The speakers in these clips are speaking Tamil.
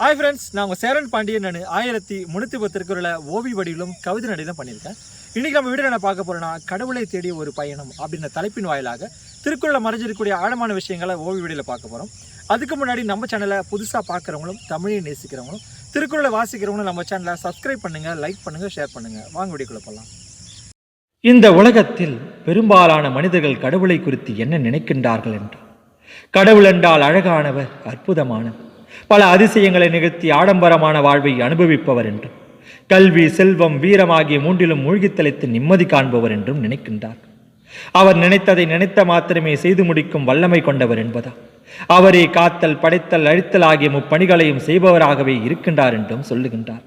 ஹாய் ஃப்ரெண்ட்ஸ் நான் உங்கள் சேரன் பாண்டியன் நான். ஆயிரத்தி முந்நூற்றி பத்து இருக்கிற ஓவி வடிவிலும் கவிதை நடையிலும் பண்ணியிருக்கேன். இன்றைக்கி நம்ம வீடியோ என்ன பார்க்க போகிறோன்னா கடவுளை தேடிய ஒரு பயணம் அப்படின்ற தலைப்பின் வாயிலாக திருக்குறளை மறைஞ்சிருக்கக்கூடிய ஆழமான விஷயங்களை ஓவி வடியில் பார்க்க போகிறோம் அதுக்கு முன்னாடி நம்ம சேனலை புதுசாக பார்க்குறவங்களும் தமிழை நேசிக்கிறவங்களும் திருக்குறளை வாசிக்கிறவங்களும் நம்ம சேனலை சப்ஸ்கிரைப் பண்ணுங்கள் லைக் பண்ணுங்கள் ஷேர் பண்ணுங்கள் வாங்க வீடியோக்குள்ளே போகலாம் இந்த உலகத்தில் பெரும்பாலான மனிதர்கள் கடவுளை குறித்து என்ன நினைக்கின்றார்கள் என்று? கடவுள் என்றால் அழகானவர் அற்புதமானவர். பல அதிசயங்களை நிகழ்த்தி ஆடம்பரமான வாழ்வை அனுபவிப்பவர் என்றும் கல்வி செல்வம் வீரமாகிய மூன்றிலும் மூழ்கி தலைத்து நிம்மதி காண்பவர் என்றும் நினைக்கின்றார். அவர் நினைத்ததை நினைத்த மாத்திரமே செய்து முடிக்கும் வல்லமை கொண்டவர் என்பதா? அவரே காத்தல் படைத்தல் அழித்தல் ஆகிய முப்பணிகளையும் செய்பவராகவே இருக்கின்றார் என்றும் சொல்லுகின்றார்.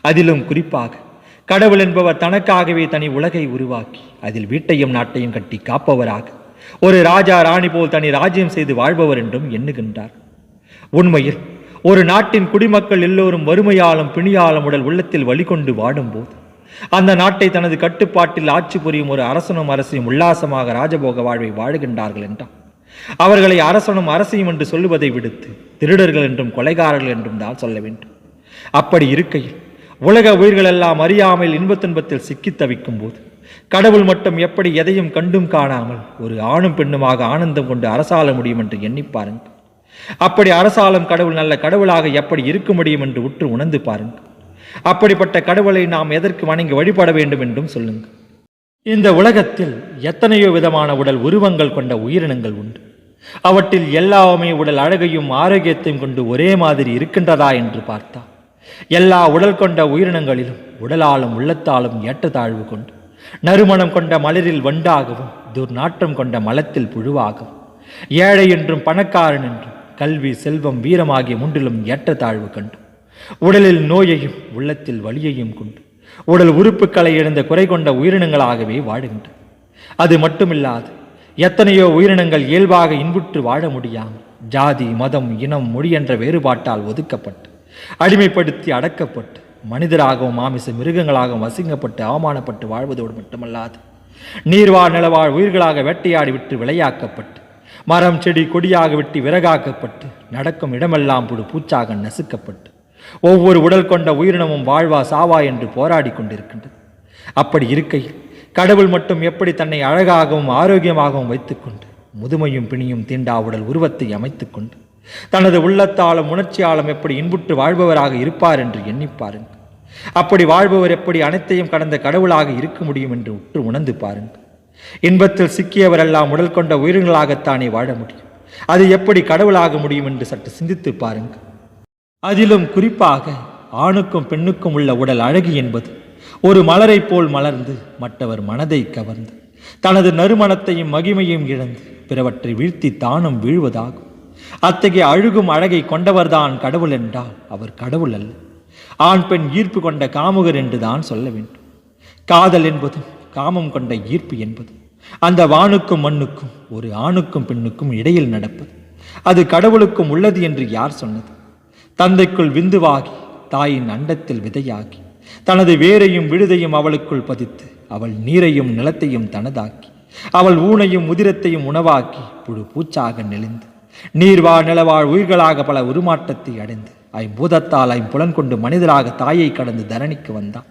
அதிலும் குறிப்பாக கடவுள் என்பவர் தனக்காகவே தனி உலகை உருவாக்கி அதில் வீட்டையும் நாட்டையும் கட்டி காப்பவராக ஒரு ராஜா ராணி போல் தனி ராஜ்யம் செய்து வாழ்பவர் என்றும் எண்ணுகின்றார். உண்மையில் ஒரு நாட்டின் குடிமக்கள் எல்லோரும் வறுமையாலும் பிணியாலும் உடல் உள்ளத்தில் வழிகொண்டு வாடும்போது அந்த நாட்டை தனது கட்டுப்பாட்டில் ஆட்சி புரியும் ஒரு அரசனும் அரசியும் உல்லாசமாக ராஜபோக வாழ்வை வாழுகின்றார்கள் என்றான். அவர்களை அரசனும் அரசியும் என்று சொல்லுவதை விடுத்து திருடர்கள் என்றும் கொலைகாரர்கள் என்றும் தான் சொல்ல வேண்டும். அப்படி இருக்கையில் உலக உயிர்கள் எல்லாம் அறியாமல் இன்பத்துன்பத்தில் சிக்கி சிக்கித் தவிக்கும் போது கடவுள் மட்டும் எப்படி எதையும் கண்டும் காணாமல் ஒரு ஆணும் பெண்ணுமாக ஆனந்தம் கொண்டு அரசாள முடியும் என்று எண்ணிப்பாருங்கள் அப்படி அரசாலும் கடவுள் நல்ல கடவுளாக எப்படி இருக்க முடியும் என்று உற்று உணர்ந்து பாருங்கள். அப்படிப்பட்ட கடவுளை நாம் எதற்கு வணங்கி வழிபட வேண்டும் என்றும் சொல்லுங்கள். இந்த உலகத்தில் எத்தனையோ விதமான உடல் உருவங்கள் கொண்ட உயிரினங்கள் உண்டு. அவற்றில் எல்லாமே உடல் அழகையும் ஆரோக்கியத்தையும் கொண்டு ஒரே மாதிரி இருக்கின்றதா என்று பார்த்தா எல்லா உடல் கொண்ட உயிரினங்களிலும் உடலாலும் உள்ளத்தாலும் ஏற்றத்தாழ்வு கொண்டு நறுமணம் கொண்ட மலரில் வண்டாகவும் துர்நாற்றம் கொண்ட மலத்தில் புழுவாகவும் ஏழை என்றும் பணக்காரன் என்றும் கல்வி செல்வம் வீரமாகிய முன்றிலும் ஏற்றத்தாழ்வு கண்டு. உடலில் நோயையும் உள்ளத்தில் வலியையும் கொண்டு. உடல் உறுப்புகளை இழந்த குறை கொண்ட உயிரினங்களாகவே வாழுகின்றன அது மட்டுமில்லாது எத்தனையோ உயிரினங்கள் இயல்பாக இன்புற்று வாழ முடியாமல் ஜாதி மதம் இனம் மொழி என்ற வேறுபாட்டால் ஒதுக்கப்பட்டு அடிமைப்படுத்தி அடக்கப்பட்டு மனிதராகவும் மாமிச மிருகங்களாகவும் வசிங்கப்பட்டு அவமானப்பட்டு வாழ்வதோடு மட்டுமல்லாது நீர்வாழ் நிலவாழ் உயிர்களாக வேட்டையாடி விட்டு விளையாக்கப்பட்டு மரம் செடி கொடியாக வெட்டி விறகாக்கப்பட்டு நடக்கும் இடமெல்லாம் புடு பூச்சாக நசுக்கப்பட்டு ஒவ்வொரு உடல் கொண்ட உயிரினமும் வாழ்வா சாவா என்று போராடி கொண்டிருக்கின்றது. அப்படி இருக்கையில் கடவுள் மட்டும் எப்படி தன்னை அழகாகவும் ஆரோக்கியமாகவும் வைத்துக்கொண்டு முதுமையும் பிணியும் தீண்டா உடல் உருவத்தை அமைத்துக்கொண்டு தனது உள்ளத்தாலும் உணர்ச்சியாலும் எப்படி இன்புற்று வாழ்பவராக இருப்பார் என்று எண்ணி பாருங்கள். அப்படி வாழ்பவர் எப்படி அனைத்தையும் கடந்த கடவுளாக இருக்க முடியும் என்று உற்று உணர்ந்து பாருங்கள். இன்பத்தில் சிக்கியவரெல்லாம் உடல் கொண்ட உயிரினங்களாகத்தானே வாழ முடியும்? அது எப்படி கடவுளாக முடியும் என்று சற்று சிந்தித்து பாருங்கள். அதிலும் குறிப்பாக ஆணுக்கும் பெண்ணுக்கும் உள்ள உடல் அழகு என்பது ஒரு மலரைப் போல் மலர்ந்து மற்றவர் மனதை கவர்ந்து தனது நறுமணத்தையும் மகிமையும் இழந்து பிறவற்றை வீழ்த்தி தானும் வீழ்வதாகும். அத்தகைய அழுகும் அழகை கொண்டவர்தான் கடவுள் என்றால் அவர் கடவுள் அல்ல ஆண் பெண் ஈர்ப்பு கொண்ட காமுகர் என்று தான் சொல்ல வேண்டும். காதல் என்பதும் காமம் கொண்ட ஈர்ப்பு என்பது. அந்த வானுக்கும் மண்ணுக்கும் ஒரு ஆணுக்கும் பெண்ணுக்கும் இடையில் நடப்பது. அது கடவுளுக்கும் உள்ளது என்று யார் சொன்னது? தந்தைக்குள் விந்துவாகி தாயின் அண்டத்தில் விதையாகி தனது வேரையும் விழுதையும் அவளுக்குள் பதித்து அவள் நீரையும் நிலத்தையும் தனதாக்கி அவள் ஊனையும் உதிரத்தையும் உணவாக்கி புழு பூச்சாக நெளிந்து நீர்வாழ் நிலவாழ் உயிர்களாக பல உருமாற்றத்தை அடைந்து ஐம்பூதத்தால் ஐம்புலன் கொண்டு மனிதராக தாயை கடந்து தரணிக்கு வந்தான்.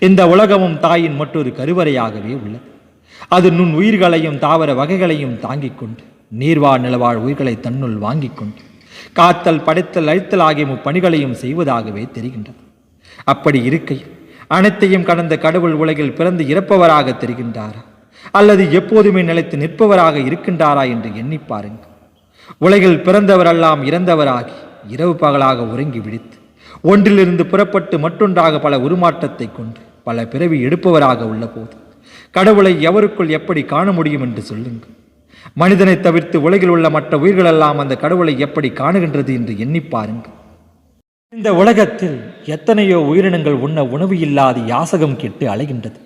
இந்த உலகமும் தாயின் மற்றொரு கருவறையாகவே உள்ளது. அது நுண் உயிர்களையும் தாவர வகைகளையும் தாங்கிக் கொண்டு நீர்வாழ் நிலவாழ் உயிர்களை தன்னுள் வாங்கிக் கொண்டு காத்தல் படைத்தல் அழித்தல் ஆகிய முப்பணிகளையும் செய்வதாகவே தெரிகின்றது. அப்படி இருக்கையில் அனைத்தையும் கடந்த கடவுள் உலகில் பிறந்து இறப்பவராக தெரிகின்றாரா? அல்லது எப்போதுமே நிலைத்து நிற்பவராக இருக்கின்றாரா என்று எண்ணி பாருங்கள். உலகில் பிறந்தவரெல்லாம் இறந்தவராகி இரவு பகலாக உறங்கி விழித்து ஒன்றிலிருந்து புறப்பட்டு மற்றொன்றாக பல உருமாற்றத்தை கொண்டு பல பிறவி எடுப்பவராக உள்ள போது கடவுளை எவருக்குள் எப்படி காண முடியும் என்று சொல்லுங்கள். மனிதனை தவிர்த்து உலகில் உள்ள மற்ற உயிர்களெல்லாம் அந்த கடவுளை எப்படி காணுகின்றது என்று எண்ணி பாருங்கள். இந்த உலகத்தில் எத்தனையோ உயிரினங்கள் உண்ண உணவு இல்லாது யாசகம் கேட்டு அலைகின்றது.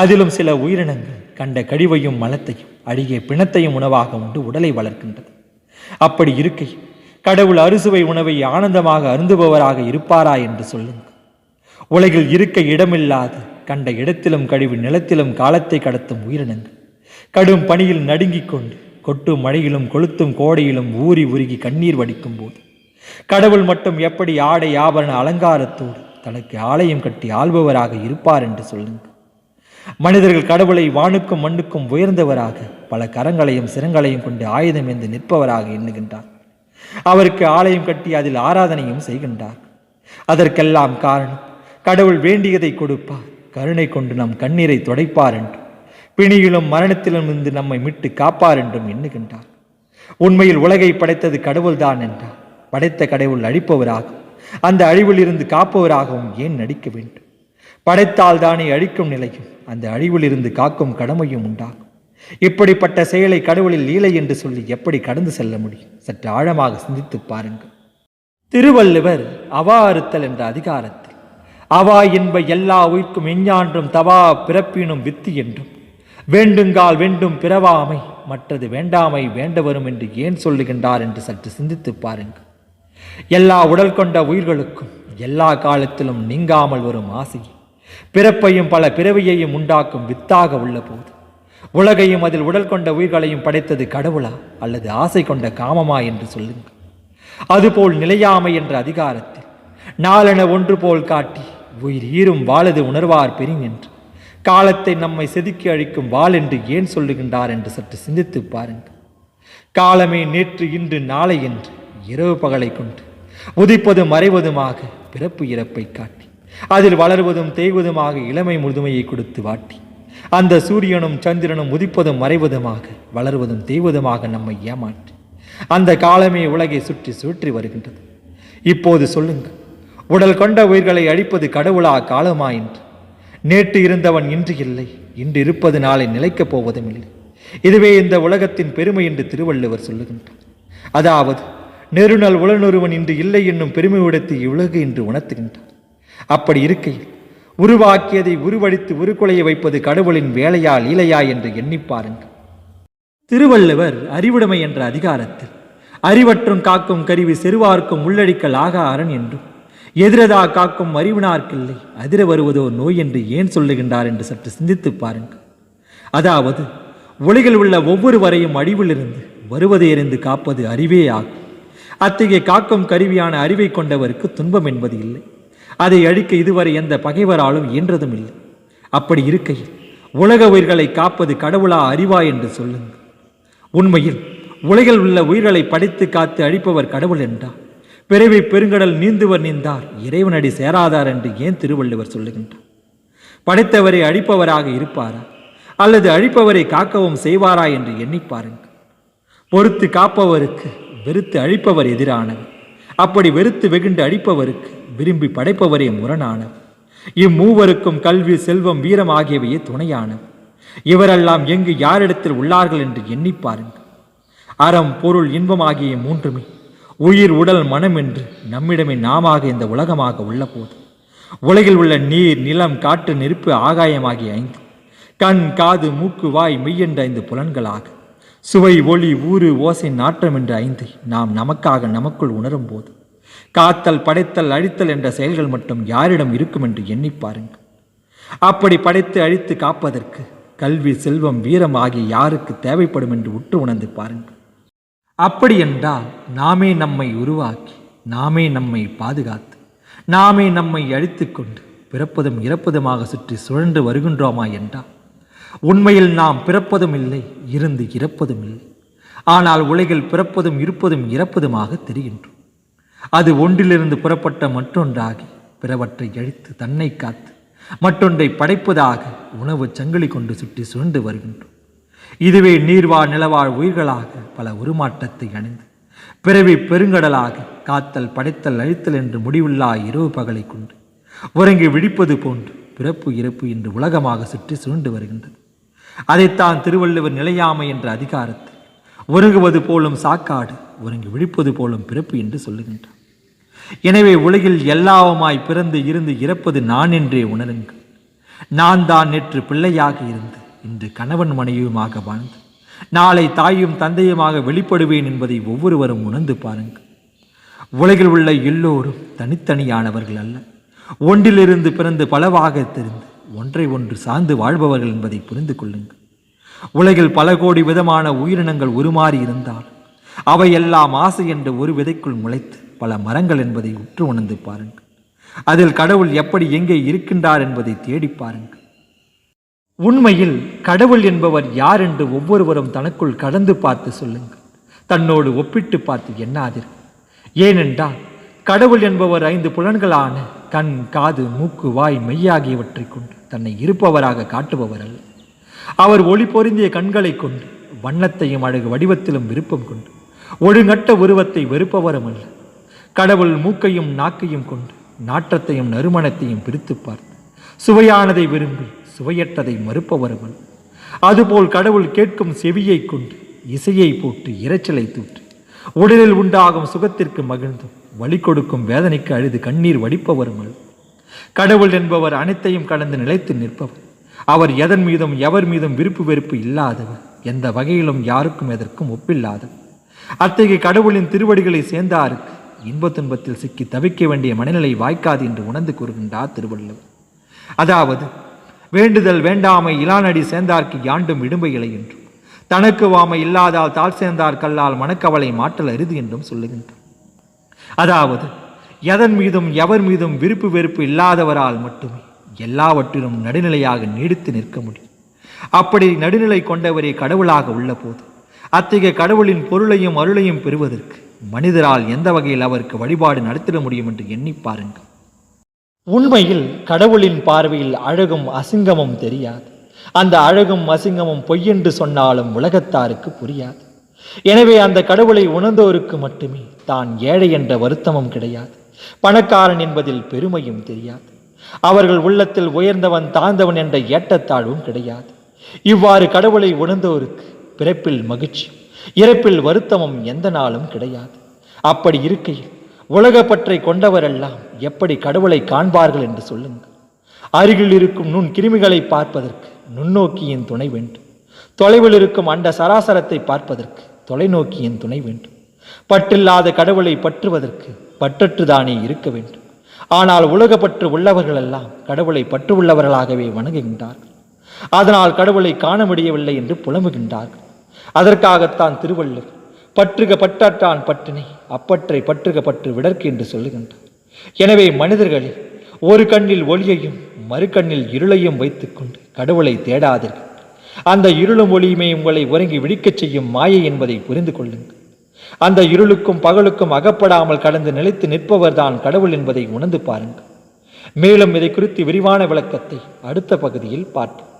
அதிலும் சில உயிரினங்கள் கண்ட கழிவையும் மலத்தையும் அழுகிய பிணத்தையும் உணவாக உண்டு உடலை வளர்க்கின்றது. அப்படி இருக்கை கடவுள் அறுசுவை உணவை ஆனந்தமாக அருந்துபவராக இருப்பாரா என்று சொல்லுங்கள். உலகில் இருக்க இடமில்லாது கண்ட இடத்திலும் கழிவு நிலத்திலும் காலத்தை கடத்தும் உயிரினங்கள். கடும் பணியில் நடுங்கிக் கொண்டு கொட்டும் மழையிலும் கொளுத்தும் கோடையிலும் ஊறி உருகி கண்ணீர் வடிக்கும் போது கடவுள் மட்டும் எப்படி ஆடை ஆபரண அலங்காரத்தோடு தனக்கு ஆலயம் கட்டி ஆள்பவராக இருப்பார் என்று சொல்லுங்கள். மனிதர்கள் கடவுளை வானுக்கும் மண்ணுக்கும் உயர்ந்தவராக பல கரங்களையும் சிரங்களையும் கொண்டு ஆயுதம் ஏந்து நிற்பவராக எண்ணுகின்றார். அவருக்கு ஆலயம் கட்டி அதில் ஆராதனையும் செய்கின்றார். அதற்கெல்லாம் காரணம் கடவுள் வேண்டியதை கொடுப்பார். கருணை கொண்டு நம் கண்ணீரை துடைப்பார் என்றும் பிணியிலும் மரணத்திலும் இருந்து நம்மை மீட்டு காப்பார் என்றும் எண்ணுகின்றார். உண்மையில் உலகை படைத்தது கடவுள்தான் என்றார். படைத்த கடவுள் அழிப்பவராகும். அந்த அழிவில் இருந்து காப்பவராகவும் ஏன் நடிக்க வேண்டும்? படைத்தால் தானே அழிக்கும் நிலையும் அந்த அழிவில் இருந்து காக்கும் கடமையும் உண்டாகும். இப்படிப்பட்ட செயலை கடவுளில் லீலை என்று சொல்லி எப்படி கடந்து செல்ல முடியும்? சற்று ஆழமாக சிந்தித்து பாருங்கள். திருவள்ளுவர் அவா அறுத்தல் என்ற அதிகாரத்தில் அவா என்ப எல்லா உயிர்க்கும் எஞ்ஞான்றும் தவா பிறப்பினும் வித்து என்றும். வேண்டுங்கால் வேண்டும் பிறவாமை மற்றது வேண்டாமை வேண்டவரும் என்று ஏன் சொல்லுகின்றார் என்று சற்று சிந்தித்து பாருங்கள். எல்லா உடல் கொண்ட உயிர்களுக்கும் எல்லா காலத்திலும் நீங்காமல் வரும் ஆசை பிறப்பையும் பல பிறவியையும் உண்டாக்கும் வித்தாக உள்ள போது உலகையும் அதில் உடல் கொண்ட உயிர்களையும் படைத்தது கடவுளா அல்லது ஆசை கொண்ட காமமா என்று சொல்லுங்கள். அதுபோல் நிலையாமை என்ற அதிகாரத்தில் நாளென ஒன்று போல் காட்டி உயிர் ஈரும் வாழது உணர்வார் பெரின் என்று காலத்தை நம்மை செதுக்கி அழிக்கும் வாள் என்று ஏன் சொல்லுகின்றார் என்று சற்று சிந்தித்து பாருங்கள். காலமே நேற்று இன்று நாளை என்று இரவு பகலை கொண்டு உதிப்பதும் மறைவதுமாக பிறப்பு இறப்பை காட்டி அதில் வளர்வதும் தேய்வதுமாக இளமை முதுமையை கொடுத்து வாட்டி அந்த சூரியனும் சந்திரனும் உதிப்பதும் மறைவதுமாக வளர்வதும் தேய்வதுமாக நம்மை ஏமாற்றி அந்த காலமே உலகை சுற்றி சுற்றி வருகின்றது. இப்போது சொல்லுங்கள் உடல் கொண்ட உயிர்களை அழிப்பது கடவுளா காலமா என்று நேற்று இருந்தவன் இன்று இல்லை இன்று இருப்பது நாளை நிலைக்கப் போவதும் இல்லை. இதுவே இந்த உலகத்தின் பெருமை என்று திருவள்ளுவர் சொல்லுகின்றார். அதாவது நெருநல் உளனொருவன் இன்று இல்லை என்னும் பெருமையுடத்தை உலகு என்று உணர்த்துகின்றார். அப்படி இருக்கையில் உருவாக்கியதை உருவடித்து உருக்குலைய வைப்பது கடவுளின் வேலையா லீலையா என்று எண்ணிப் பாருங்கள். திருவள்ளுவர் அறிவுடைமை என்ற அதிகாரத்தில் அறிவற்றும் காக்கும் கருவி செருவார்க்கும் உள்ளடிக்கல் ஆகா அரண் என்றும் எதிரதா காக்கும் அறிவினார்க்கில்லை. அதிர வருவதோ நோய் என்று ஏன் சொல்லுகின்றார் என்று சற்று சிந்தித்துப் பாருங்கள். அதாவது உலகில் உள்ள ஒவ்வொருவரையும் அழிவிலிருந்து வருவதை எறிந்து காப்பது அறிவே ஆகும். அத்தகைய காக்கும் கருவியான அறிவை கொண்டவருக்கு துன்பம் என்பது இல்லை. அதை அழிக்க இதுவரை எந்த பகைவராலும் இயன்றதும் இல்லை. அப்படி இருக்கையில் உலக உயிர்களை காப்பது கடவுளா அறிவா என்று சொல்லுங்கள். உண்மையில் உலகில் உள்ள உயிர்களை படித்து காத்து அழிப்பவர் கடவுள் என்றார் பிறவி பெருங்கடல் நீந்துவர் நீந்தார். இறைவனடி சேராதார் என்று ஏன் திருவள்ளுவர் சொல்லுகின்றார்? படைத்தவரை அழிப்பவராக இருப்பாரா? அல்லது அழிப்பவரை காக்கவும் செய்வாரா என்று எண்ணிப் பாருங்கள். பொறுத்து காப்பவருக்கு வெறுத்து அழிப்பவர் எதிரானவர். அப்படி வெறுத்து வெகுண்டு அழிப்பவருக்கு விரும்பி படைப்பவரே முரணானவர். இம்மூவருக்கும் கல்வி செல்வம் வீரம் ஆகியவையே துணையானவர். இவரெல்லாம் எங்கு யாரிடத்தில் உள்ளார்கள் என்று எண்ணிப் பாருங்கள். அறம் பொருள் இன்பம் ஆகிய மூன்றுமே உயிர் உடல் மனம் என்று நம்மிடமே நாமாக இந்த உலகமாக உள்ள போது உலகில் உள்ள நீர் நிலம் காற்று நெருப்பு ஆகாயமாகிய ஐந்து கண் காது மூக்கு வாய் மெய்யென்ற ஐந்து புலன்களாக சுவை ஒளி ஊறு ஓசை நாற்றம் என்ற ஐந்தை நாம் நமக்காக நமக்குள் உணரும் போது காத்தல் படைத்தல் அழித்தல் என்ற செயல்கள் மட்டும் யாரிடம் இருக்கும் என்று எண்ணி பாருங்கள். அப்படி படைத்து அழித்து காப்பதற்கு கல்வி செல்வம் வீரம் ஆகிய யாருக்கு தேவைப்படும் என்று உற்று உணர்ந்து பாருங்கள். அப்படியென்றால் நாமே நம்மை உருவாக்கி நாமே நம்மை பாதுகாத்து நாமே நம்மை அழித்துக்கொண்டு பிறப்பதும் இறப்பதுமாக சுற்றி சுழன்று வருகின்றோமா என்றால் உண்மையில் நாம் பிறப்பதும் இல்லை இருந்து இறப்பதும் இல்லை. ஆனால் உலகில் பிறப்பதும் இருப்பதும் இறப்பதுமாக தெரிகின்றோம். அது ஒன்றிலிருந்து புறப்பட்ட மற்றொன்றாகி பிறவற்றை அழித்து தன்னை காத்து மற்றொன்றை படைப்பதாக உணவு சங்கிலி கொண்டு சுற்றி சுழண்டு வருகின்றோம். இதுவே நீர்வாழ் நிலவாழ் உயிர்களாக பல உருமாற்றத்தை அணிந்து பிறவி பெருங்கடலாக காத்தல் படைத்தல் அழித்தல் என்று முடிவில்லா இரவு பகலை கொண்டு உறங்கி விழிப்பது போன்று பிறப்பு இறப்பு என்று உலகமாக சுற்றி சுழண்டு வருகின்றது. அதைத்தான் திருவள்ளுவர் நிலையாமை என்ற அதிகாரத்தில் உறங்குவது போலும் சாக்காடு உறங்கி விழிப்பது போலும் பிறப்பு என்று சொல்லுகின்றார். எனவே உலகில் எல்லாவுமாய் பிறந்து இருந்து இறப்பது நான் என்றே உணருங்கள். நான் தான் நேற்று பிள்ளையாக இருந்து இன்று கணவன் மனைவியுமாக வாழ்ந்து நாளை தாயும் தந்தையுமாக வெளிப்படுவேன் என்பதை ஒவ்வொருவரும் உணர்ந்து பாருங்கள். உலகில் உள்ள எல்லோரும் தனித்தனியானவர்கள் அல்ல. ஒன்றிலிருந்து பிறந்து பலவாக தெரிந்து ஒன்றை ஒன்று சார்ந்து வாழ்பவர்கள் என்பதை புரிந்து கொள்ளுங்கள். உலகில் பல கோடி விதமான உயிரினங்கள் உருமாறி இருந்தால் அவையெல்லாம் ஆசை என்ற ஒரு விதைக்குள் முளைத்து பல மரங்கள் என்பதை உற்று உணர்ந்து பாருங்கள். அதில் கடவுள் எப்படி எங்கே இருக்கின்றார் என்பதை தேடி பாருங்கள். உண்மையில் கடவுள் என்பவர் யார் என்று ஒவ்வொருவரும் தனக்குள் கடந்து பார்த்து சொல்லுங்கள். தன்னோடு ஒப்பிட்டு பார்த்து எண்ணாதீர்கள் ஏனென்றால் கடவுள் என்பவர் ஐந்து புலன்களான கண் காது மூக்கு வாய் மெய்யாகியவற்றை கொண்டு தன்னை இருப்பவராக காட்டுபவர் அல்ல. அவர் ஒளி பொருந்திய கண்களை கொண்டு வண்ணத்தையும் அழகு வடிவத்திலும் விருப்பம் கொண்டு ஒழுங்கட்ட உருவத்தை வெறுப்பவரும் அல்ல. கடவுள் மூக்கையும் நாக்கையும் கொண்டு நாற்றத்தையும் நறுமணத்தையும் பிரித்து பார்த்து சுவையானதை விரும்பி சுவையற்றதை மறுப்பவருவன். அதுபோல் கடவுள் கேட்கும் செவியை கொண்டு இசையை போட்டு இரைச்சலை தூற்றி. உடலில் உண்டாகும் சுகத்திற்கு மகிழ்ந்தும் வழி கொடுக்கும் வேதனைக்கு அழுது கண்ணீர் வடிப்பவருமல் கடவுள் என்பவர் அனைத்தையும் கடந்து நிலைத்து நிற்பவர். அவர் எதன் மீதும் எவர் மீதும் விருப்பு வெறுப்பு இல்லாதவர். எந்த வகையிலும் யாருக்கும் எதற்கும் ஒப்பில்லாதவர். அத்தகைய கடவுளின் திருவடிகளை சேர்ந்தாருக்கு இன்ப துன்பத்தில் சிக்கி தவிக்க வேண்டிய மனநிலை வாய்க்காது என்று உணர்ந்து கூறுகின்றார் திருவள்ளுவர். அதாவது வேண்டுதல் வேண்டாமை இலானடி சேர்ந்தார்க்கு யாண்டும் இடும்பை இலை என்றும் தனக்கு வாமை இல்லாதால் தாழ் சேர்ந்தார் கல்லால் மனக்கவலை மாற்றல் அரிது என்றும் சொல்லுகின்றார். அதாவது எதன் மீதும் எவர் மீதும் விருப்பு வெறுப்பு இல்லாதவரால் மட்டுமே எல்லாவற்றிலும் நடுநிலையாக நீடித்து நிற்க முடியும். அப்படி நடுநிலை கொண்டவரே கடவுளாக உள்ள போது அத்தகைய கடவுளின் பொருளையும் அருளையும் பெறுவதற்கு மனிதரால் எந்த வகையில் அவருக்கு வழிபாடு நடத்திட முடியும் என்று எண்ணி பாருங்கள். உண்மையில் கடவுளின் பார்வையில் அழகும் அசிங்கமும் தெரியாது. அந்த அழகும் அசிங்கமும் பொய்யென்று சொன்னாலும் உலகத்தாருக்கு புரியாது. எனவே அந்த கடவுளை உணர்ந்தோருக்கு மட்டுமே தான் ஏழை என்ற வருத்தமும் கிடையாது. பணக்காரன் என்பதில் பெருமையும் தெரியாது. அவர்கள் உள்ளத்தில் உயர்ந்தவன் தாழ்ந்தவன் என்ற ஏட்டத்தாழ்வும் கிடையாது. இவ்வாறு கடவுளை உணர்ந்தோருக்கு பிறப்பில் மகிழ்ச்சி இறப்பில் வருத்தமும் எந்த நாளும் கிடையாது. அப்படி இருக்கையில் உலகப்பற்றை கொண்டவரெல்லாம் எப்படி கடவுளை காண்பார்கள் என்று சொல்லுங்கள். அருகில் இருக்கும் நுண் கிருமிகளை பார்ப்பதற்கு நுண்ணோக்கியின் துணை வேண்டும். தொலைவில் இருக்கும் அண்ட சராசரத்தை பார்ப்பதற்கு தொலைநோக்கியின் துணை வேண்டும். பற்றில்லாத கடவுளை பற்றுவதற்கு பற்றற்றுதானே இருக்க வேண்டும். ஆனால் உலகப்பற்று உள்ளவர்களெல்லாம் கடவுளை பற்று உள்ளவர்களாகவே வணங்குகின்றார்கள். அதனால் கடவுளை காண முடியவில்லை என்று புலம்புகின்றார்கள். அதற்காகத்தான் திருவள்ளுவர் பற்றுக பட்டாட்டான் பட்டினி அப்பற்றை பற்றுக பற்று விடற்கு என்று சொல்லுகின்றார் எனவே மனிதர்களே ஒரு கண்ணில் ஒளியையும் மறு கண்ணில் இருளையும் வைத்துக்கொண்டு கடவுளை தேடாதீர்கள். அந்த இருளும் ஒளியுமே உங்களை உறங்கி விழிக்கச் செய்யும் மாயை என்பதை புரிந்து கொள்ளுங்கள். அந்த இருளுக்கும் பகலுக்கும் அகப்படாமல் கடந்து நிலைத்து நிற்பவர்தான் கடவுள் என்பதை உணர்ந்து பாருங்கள். மேலும் இதை குறித்து விரிவான விளக்கத்தை அடுத்த பகுதியில் பார்ப்போம்.